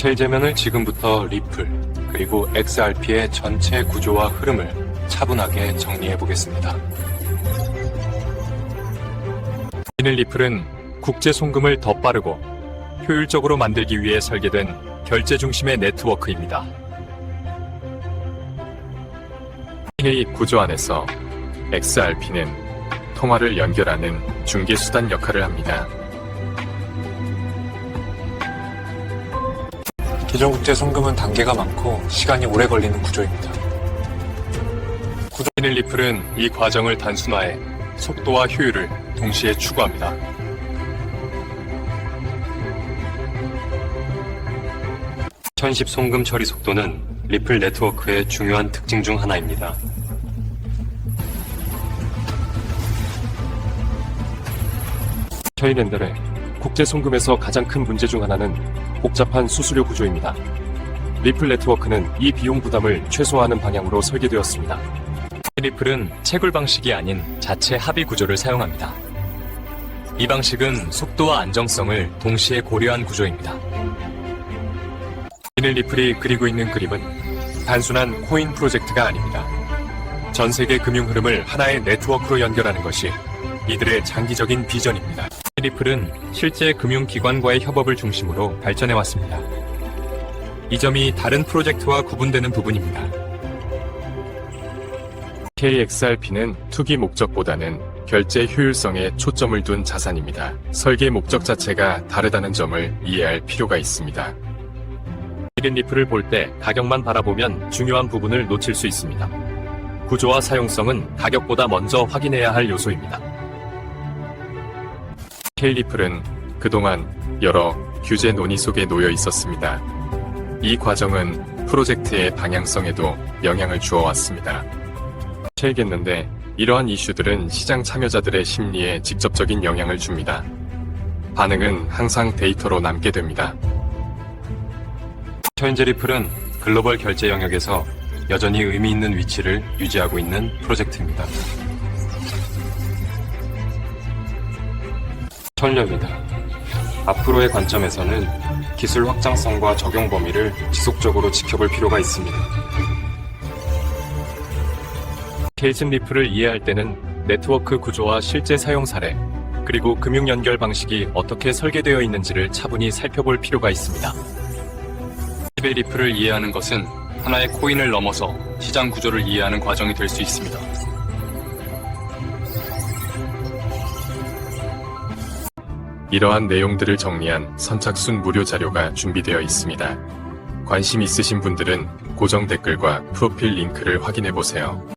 쉘제면을 지금부터 리플 그리고 XRP의 전체 구조와 흐름을 차분하게 정리해 보겠습니다. 비닐 리플은 국제 송금을 더 빠르고 효율적으로 만들기 위해 설계된 결제 중심의 네트워크입니다. 이 구조 안에서 XRP는 통화를 연결하는 중개 수단 역할을 합니다. 기존 국제 송금은 단계가 많고 시간이 오래 걸리는 구조입니다. 비닐 리플은 이 과정을 단순화해 속도와 효율을 동시에 추구합니다. 천십 송금 처리 속도는 리플 네트워크의 중요한 특징 중 하나입니다. 저희랜들의 국제 송금에서 가장 큰 문제 중 하나는 복잡한 수수료 구조입니다. 리플 네트워크는 이 비용 부담을 최소화하는 방향으로 설계되었습니다. 리플은 채굴 방식이 아닌 자체 합의 구조를 사용합니다. 이 방식은 속도와 안정성을 동시에 고려한 구조입니다. 비닐 리플이 그리고 있는 그림은 단순한 코인 프로젝트가 아닙니다. 전 세계 금융 흐름을 하나의 네트워크로 연결하는 것이 이들의 장기적인 비전입니다. 리플은 실제 금융기관과의 협업을 중심으로 발전해 왔습니다. 이 점이 다른 프로젝트와 구분되는 부분입니다. KXRP는 투기 목적보다는 결제 효율성에 초점을 둔 자산입니다. 설계 목적 자체가 다르다는 점을 이해할 필요가 있습니다. 1인 리플을 볼 때 가격만 바라보면 중요한 부분을 놓칠 수 있습니다. 구조와 사용성은 가격보다 먼저 확인해야 할 요소입니다. K리플은 그동안 여러 규제 논의 속에 놓여 있었습니다. 이 과정은 프로젝트의 방향성에도 영향을 주어 왔습니다. 알겠는데 이러한 이슈들은 시장 참여자들의 심리에 직접적인 영향을 줍니다. 반응은 항상 데이터로 남게 됩니다. 현재 리플은 글로벌 결제 영역에서 여전히 의미 있는 위치를 유지하고 있는 프로젝트입니다. 전략이다. 앞으로의 관점에서는 기술 확장성과 적용 범위를 지속적으로 지켜볼 필요가 있습니다. 케이슨 리플을 이해할 때는 네트워크 구조와 실제 사용 사례, 그리고 금융 연결 방식이 어떻게 설계되어 있는지를 차분히 살펴볼 필요가 있습니다. 시베 리플을 이해하는 것은 하나의 코인을 넘어서 시장 구조를 이해하는 과정이 될 수 있습니다. 이러한 내용들을 정리한 선착순 무료 자료가 준비되어 있습니다. 관심 있으신 분들은 고정 댓글과 프로필 링크를 확인해 보세요.